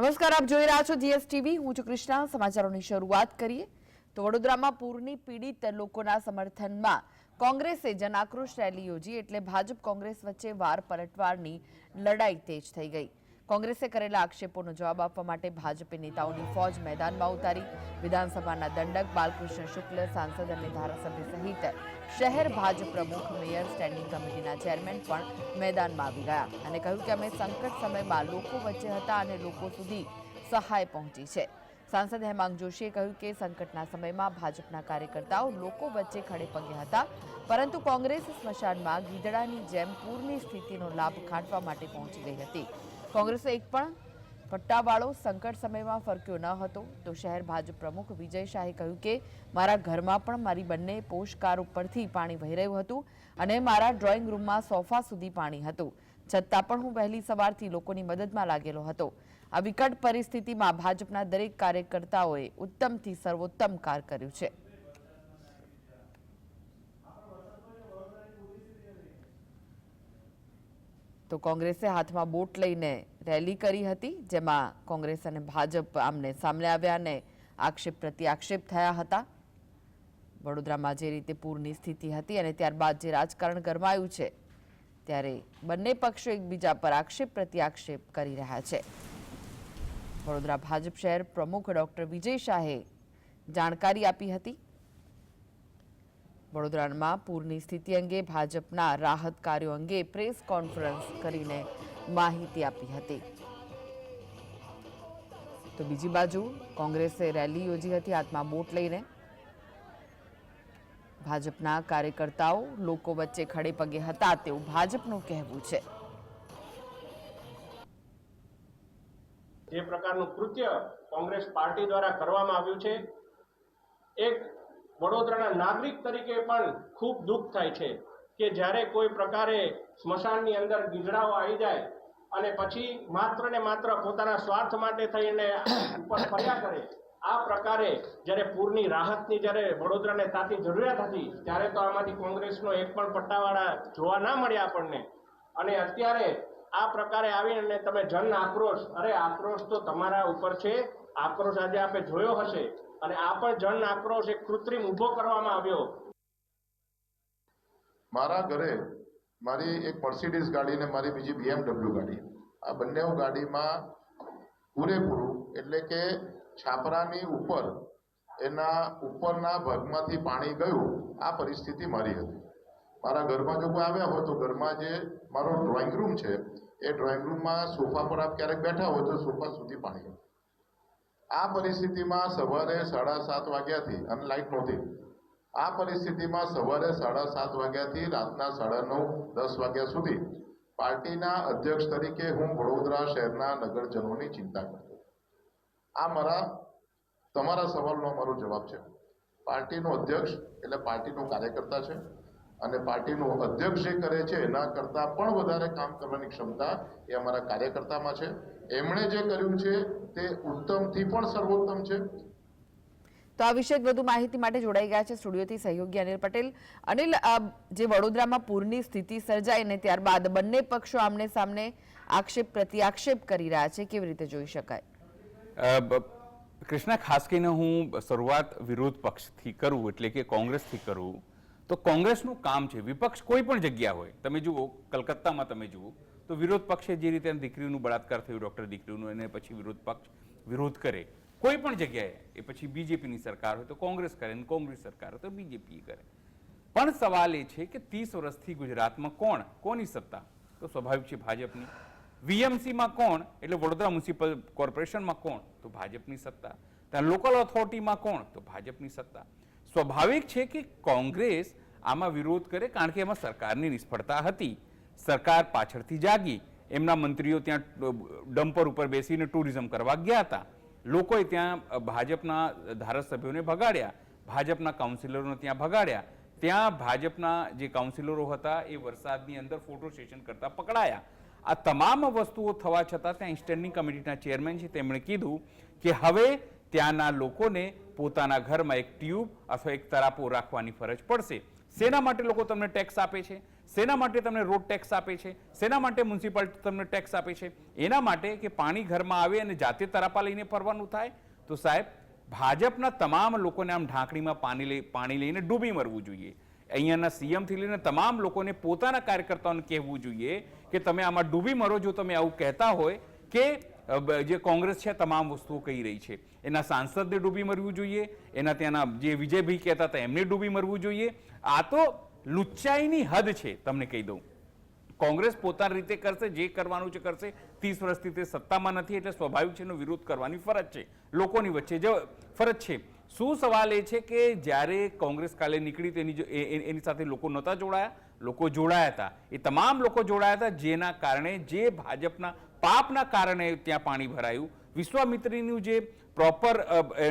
નમસ્કાર, આપ જોઈ રહ્યા છો જીએસટીવી હું છું કૃષ્ણા. સમાચારોની શરૂઆત કરીએ. તો વડોદરામાં પૂરની પીડિત લોકોના સમર્થનમાં કોંગ્રેસે જનાક્રોશ રેલી યોજી એટલે ભાજપ કોંગ્રેસ વચ્ચે વાર પલટવારની લડાઈ તેજ થઈ ગઈ. કોંગ્રેસે કરેલા આક્ષેપોનો જવાબ આપવા માટે ભાજપે નેતાઓની ફોજ મેદાનમાં ઉતારી. વિધાનસભાના દંડક બાલકૃષ્ણ શુક્લ, સાંસદ અને ધારાસભ્ય સહિત શહેર ભાજપ પ્રમુખ, મેયર, સ્ટેન્ડિંગ કમિટીના ચેરમેન પણ મેદાનમાં આવી ગયા અને કહ્યું કે અમે સંકટ સમયમાં લોકો વચ્ચે હતા અને લોકો સુધી સહાય પહોંચી છે. સાંસદ હેમાંગ જોશીએ કહ્યું કે સંકટના સમયમાં ભાજપના કાર્યકર્તાઓ લોકો વચ્ચે ખડે પગે હતા, પરંતુ કોંગ્રેસ સ્મશાનમાં ગીદડાની જેમ પૂરની સ્થિતિનો લાભ ખાંટવા માટે પહોંચી ગઈ હતી. કોંગ્રેસે એક પણ. પટ્ટાવાળો સંકટ સમયમાં ફરક્યો ન હતો. તો શહેર ભાજપ પ્રમુખ વિજય શાહે કહ્યું કે, મારા ઘરમાં પણ મારી બંને પોષકાર ઉપરથી પાણી વહી રહ્યું હતું અને મારા ડ્રોઈંગ રૂમમાં સોફા સુધી પાણી હતું. છતાં પણ હું વહેલી સવારથી લોકોની મદદમાં લાગેલો હતો. આ વિકટ પરિસ્થિતિમાં ભાજપના દરેક કાર્યકર્તાઓએ ઉત્તમથી સર્વોત્તમ કાર્ય કર્યું છે. તો કોંગ્રેસે હાથમાં બોટ લઈને રેલી કરી હતી, જેમાં કોંગ્રેસ અને ભાજપ આમને સામે આવ્યા અને આક્ષેપ પ્રતિ આક્ષેપ થયા હતા. વડોદરામાં જે રીતે પૂરની સ્થિતિ હતી અને ત્યારબાદ જે રાજકારણ ગરમાયું છે, ત્યારે બંને પક્ષો એકબીજા પર આક્ષેપ પ્રતિ આક્ષેપ કરી રહ્યા છે. વડોદરા ભાજપ શહેર પ્રમુખ ડોક્ટર વિજય શાહે જાણકારી આપી હતી વડોદરામાં પૂરની સ્થિતિ અંગે ભાજપના રાહત કાર્યો અંગે પ્રેસ કોન્ફરન્સ કરીને માહિતી આપી હતી. તો બીજી બાજુ કોંગ્રેસે રેલી યોજી હતી, હાથમાં બોટ લઈને. ભાજપના કાર્યકર્તાઓ લોકો વચ્ચે ખડે પગે હતા તેવું ભાજપનું કહેવું છે. જે પ્રકારનું કૃત્ય કોંગ્રેસ પાર્ટી દ્વારા કરવામાં આવ્યું છે, એક વડોદરાના નાગરિક તરીકે પણ ખૂબ દુઃખ થાય છે કે જ્યારે કોઈ પ્રકારે સ્મશાનની અંદર ગીધડાઓ આવી જાય અને પછી માત્ર ને માત્ર પોતાના સ્વાર્થ માટે થઈને ઉપર ફર્યા કરે, આ પ્રકારે જ્યારે પૂરની રાહતની જ્યારે વડોદરાને તાતી જરૂરિયાત હતી, ત્યારે તો આમાંથી કોંગ્રેસનો એક પણ પટ્ટાવાળા જોવા ના મળ્યા આપણને. અને અત્યારે આ પ્રકારે આવીને તમે જન આક્રોશ, અરે આક્રોશ તો તમારા ઉપર છે, આક્રોશ આજે આપણે જોયો હશે. અને આ પણ જન આક્રોશ એક કૃત્રિમ ઊભો કરવામાં આવ્યો. મારા ઘરે મારી એક મર્સિડીઝ ગાડી ને મારી બીજી બીએમડબલ્યુ ગાડી. આ બંને ગાડીમાં પૂરેપૂરું એટલે કે છાપરાની ઉપર, એના ઉપરના ભાગમાંથી પાણી ગયું, આ પરિસ્થિતિ મારી હતી. મારા ઘરમાં જો કોઈ આવ્યા હોય તો ઘરમાં જે મારો ડ્રોઈંગ રૂમ છે, એ ડ્રોઈંગ રૂમમાં સોફા પર આપ ક્યારેક બેઠા હોય તો સોફા સુધી પાણી ગયું આ પરિસ્થિતિમાં સવારે સાડા સાત વાગ્યાથી, અને લાઇટ નહોતી. આ પરિસ્થિતિમાં સવારે સાડા સાત વાગ્યાથી રાતના સાડા નવ, દસ વાગ્યા સુધી પાર્ટીના અધ્યક્ષ તરીકે હું વડોદરા શહેરના નગરજનોની ચિંતા કરું આ મારા, તમારા સવાલનો મારો જવાબ છે. પાર્ટીનો અધ્યક્ષ એટલે પાર્ટીનો કાર્યકર્તા છે. અને પાર્ટીનો અધ્યક્ષ જે કરે છે, એના કરતાં પણ વધારે કામ કરવાની ક્ષમતા એ અમારા કાર્યકર્તામાં છે. એમણે જે કર્યું છે તે ઉત્તમથી પણ સર્વોત્તમ છે. તો આ વિશે વધુ માહિતી માટે જોડાઈ ગયા છે સ્ટુડિયોથી સહયોગી અનિલ પટેલ. અનિલ જે વડોદરામાં પૂરની સ્થિતિ સર્જાઈ ને ત્યારબાદ બંને પક્ષો આમને સામને આક્ષેપ પ્રતિ આક્ષેપ કરી રહ્યા છે કેવી રીતે જોઈ શકાય? કૃષ્ણા ખાસ કરીને હું શરૂઆત વિરોધ પક્ષથી કરું એટલે કે કોંગ્રેસથી કરું તો કોંગ્રેસનું કામ છે વિપક્ષ કોઈ પણ જગ્યા હોય તમે જુઓ કલકત્તામાં તમે જુઓ તો વિરોધ પક્ષે જે રીતે દીકરીનું બળાત્કાર થયું, ડૉક્ટર દીકરીનું એને પછી વિરોધ પક્ષ વિરોધ કરે. કોઈ પણ જગ્યાએ એ પછી બીજેપીની સરકાર હોય તો કોંગ્રેસ કરે અને કોંગ્રેસ સરકાર હોય તો બીજેપી કરે. પણ સવાલ એ છે કે ત્રીસ વર્ષથી ગુજરાતમાં કોણ? કોની સત્તા? તો સ્વાભાવિક છે ભાજપની. વીએમસીમાં કોણ? એટલે વડોદરા મ્યુનિસિપલ કોર્પોરેશનમાં કોણ? તો ભાજપની સત્તા. ત્યાં લોકલ ઓથોરિટીમાં કોણ? તો ભાજપની સત્તા. સ્વાભાવિક છે કે કોંગ્રેસ આમાં વિરોધ કરે કારણ કે એમાં સરકારની નિષ્ફળતા હતી. સરકાર પાછળથી જાગી. એમના મંત્રીઓ ત્યાં ડમ્પર ઉપર બેસીને ટુરિઝમ કરવા ગયા હતા. લોકોએ ત્યાં ભાજપના ધારાસભ્યોને ભગાડ્યા, ભાજપના કાઉન્સિલરોને ત્યાં ભગાડ્યા. ત્યાં ભાજપના જે કાઉન્સિલરો હતા એ વરસાદની અંદર ફોટો સેશન કરતા પકડાયા. આ તમામ વસ્તુઓ થવા છતાં ત્યાં સ્ટેન્ડિંગ કમિટીના ચેરમેન છે, તેમણે કીધું કે હવે ત્યાંના લોકોને પોતાના ઘરમાં એક ટ્યુબ અથવા એક તરાપો રાખવાની ફરજ પડશે. શેના માટે લોકો તમને ટેક્સ આપે છે? શેના માટે તમને રોડ ટેક્સ આપે છે શેના માટે મ્યુનિસિપાલિટી તમને ટેક્સ આપે છે. એના માટે કે પાણી ઘરમાં આવે અને જાતે તરાપા લઈને ફરવાનું થાય, તો સાહેબ, ભાજપના તમામ લોકોને આમ ઢાંકણીમાં પાણી લઈ, પાણી લઈને ડૂબી મરવું જોઈએ. અહીંયાના સીએમથી લઈને તમામ લોકોને પોતાના કાર્યકર્તાઓને કહેવું જોઈએ કે તમે આમાં ડૂબી મરો જો તમે આવું કહેતા હોય કે જે કોંગ્રેસ છે તમામ વસ્તુઓ કહી રહી છે. એના સાંસદને ડૂબી મરવું જોઈએ, એના ત્યાંના જે વિજયભાઈ કહેતા હતા, એમને ડૂબી મરવું જોઈએ. આ તો લુચ્ચાઈની હદ છે, તમને કહી દઉં. કોંગ્રેસ પોતાની રીતે કરશે, જે કરવાનું છે કરશે. ત્રીસ વર્ષથી તે સત્તામાં નથી, એટલે સ્વાભાવિક છે એનો વિરોધ કરવાની ફરજ છે. લોકોની વચ્ચે જ ફરજ છે. શું સવાલ એ છે કે જ્યારે કોંગ્રેસ કાલે નીકળી તેની જો- એની સાથે લોકો નહોતા જોડાયા? લોકો જોડાયા હતા. એ તમામ લોકો જોડાયા હતા, જેના કારણે જે ભાજપના પાપના કારણે ત્યાં પાણી ભરાયું. વિશ્વામિત્રીનું જે પ્રોપર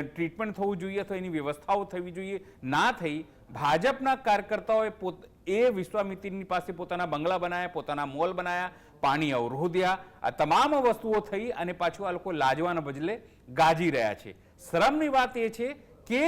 ટ્રીટમેન્ટ થવું જોઈએ અથવા એની વ્યવસ્થાઓ થવી જોઈએ, ના થઈ, ભાજપના કાર્યકર્તાઓએ પોત, એ વિશ્વામિત્રીની પાસે પોતાના બંગલા બનાવ્યા પોતાના મોલ બનાવ્યા પાણી અવરોધ્યા, આ તમામ વસ્તુઓ થઈ અને પાછું આ લોકો લાજવાના બદલે ગાજી રહ્યા છે. શરમની વાત એ છે કે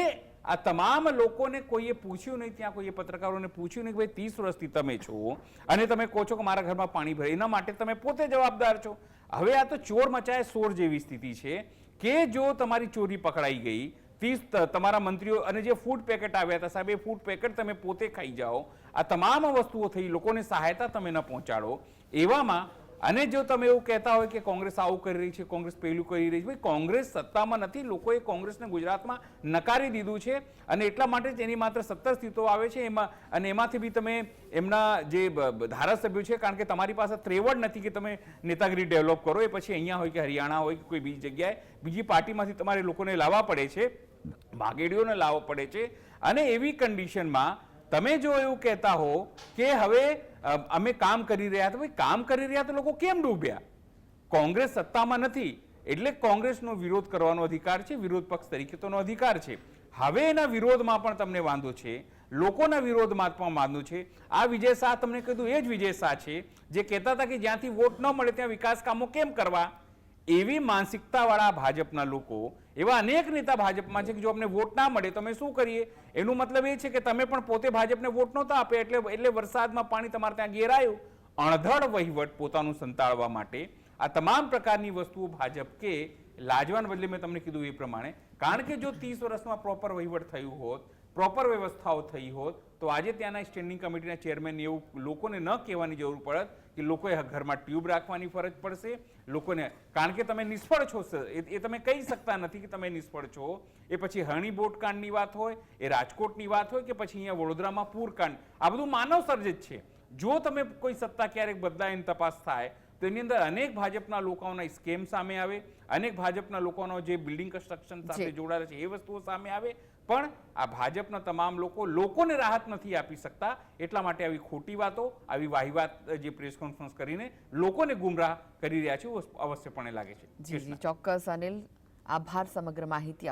આ તમામ લોકોને કોઈએ પૂછ્યું નહીં, ત્યાં કોઈએ પત્રકારોને પૂછ્યું નહીં કે ભાઈ, ત્રીસ વર્ષથી તમે છો અને તમે કહો છો કે મારા ઘરમાં પાણી ભરે, એના માટે તમે પોતે જવાબદાર છો. હવે આ તો ચોર મચાય સોર જેવી સ્થિતિ છે કે જો તમારી ચોરી પકડાઈ ગઈ ત્રીસ તમારા મંત્રીઓ અને જે ફૂડ પેકેટ આવ્યા હતા, સાહેબ, એ ફૂડ પેકેટ તમે પોતે ખાઈ જાઓ. આ તમામ વસ્તુઓ થઈ, લોકોને સહાયતા તમે ન પહોંચાડો. એવામાં અને જો તમે એવું કહેતા હોય કે કોંગ્રેસ આવું કરી રહી છે, કોંગ્રેસ પેલું કરી રહી છે, ભાઈ કોંગ્રેસ સત્તામાં નથી, લોકોએ કોંગ્રેસને ગુજરાતમાં નકારી દીધું છે અને એટલા માટે જ એની માત્ર સત્તર સીટો આવે છે, એમાં અને એમાંથી બી તમે એમના જે ધારાસભ્યો છે, કારણ કે તમારી પાસે ત્રેવડ નથી કે તમે નેતાગીરી ડેવલપ કરો, એ પછી અહીંયા હોય કે હરિયાણા હોય કે કોઈ બીજી જગ્યાએ, બીજી પાર્ટીમાંથી તમારે લોકોને લાવવા પડે છે ભાગેડીઓને લાવવા પડે છે અને એવી કન્ડિશનમાં તમે જો એવું કહેતા હો કે હવે અમે કામ કરી રહ્યા હતા ભાઈ, કામ કરી રહ્યા તો લોકો કેમ ડૂબ્યા? કોંગ્રેસ સત્તામાં નથી, એટલે કોંગ્રેસનો વિરોધ કરવાનો અધિકાર છે, વિરોધ પક્ષ તરીકે તોનો અધિકાર છે. હવે એના વિરોધમાં પણ તમને વાંધો છે, લોકોના વિરોધમાં પણ વાંધો છે. આ વિજય શાહ તમને કીધું, એ જ વિજય શાહ છે, જે કહેતા હતા કે જ્યાંથી વોટ ન મળે ત્યાં વિકાસ કામો કેમ કરવા? એવી માનસિકતાવાળા ભાજપના લોકો, એવા અનેક નેતા ભાજપમાં છે કે જો અમને વોટ ના મળે, તો અમે શું કરીએ? એનું મતલબ એ છે કે તમે પણ પોતે ભાજપને વોટ નહોતા આપે એટલે એટલે વરસાદમાં પાણી તમારે ત્યાં ઘેરાયું અણધડ વહીવટ પોતાનું સંતાડવા માટે આ તમામ પ્રકારની વસ્તુઓ ભાજપ કે લાજવાન બદલે મેં તમને કીધું એ પ્રમાણે. કારણ કે જો ત્રીસ વર્ષમાં પ્રોપર વહીવટ થયું હોત પ્રોપર વ્યવસ્થાઓ થઈ હોત, તો આજે ત્યાંના સ્ટેન્ડિંગ કમિટીના ચેરમેન એવું લોકોને ન કહેવાની જરૂર પડત કે લોકોએ ઘરમાં ટ્યુબ રાખવાની ફરજ પડશે. લોકોને, કારણ કે તમે નિષ્ફળ છો, સર. એ તમે કહી શકતા નથી કે તમે નિષ્ફળ છો. એ પછી હરણી બોટકાંડની વાત હોય, એ રાજકોટની વાત હોય કે પછી અહીંયા વડોદરામાં પૂરકાંડ. આ બધું માનવ સર્જિત છે. જો તમે કોઈ સત્તા ક્યારેક બદલાય એની તપાસ થાય તો એની અંદર અનેક ભાજપના લોકોના સ્કેમ સામે આવે અનેક ભાજપના લોકોનો જે બિલ્ડિંગ કન્સ્ટ્રક્શન સાથે જોડાયેલા છે એ વસ્તુઓ સામે આવે. પણ આ ભાજપના તમામ લોકો લોકોને રાહત નથી આપી શકતા એટલા માટે આવી ખોટી વાતો આવી વાહિવાત જે પ્રેસ કોન્ફરન્સ કરીને લોકોને ગુમરાહ કરી રહ્યા છે એવું અવશ્યપણે લાગે છે. ચોક્કસ અનિલ આભાર સમગ્ર માહિતી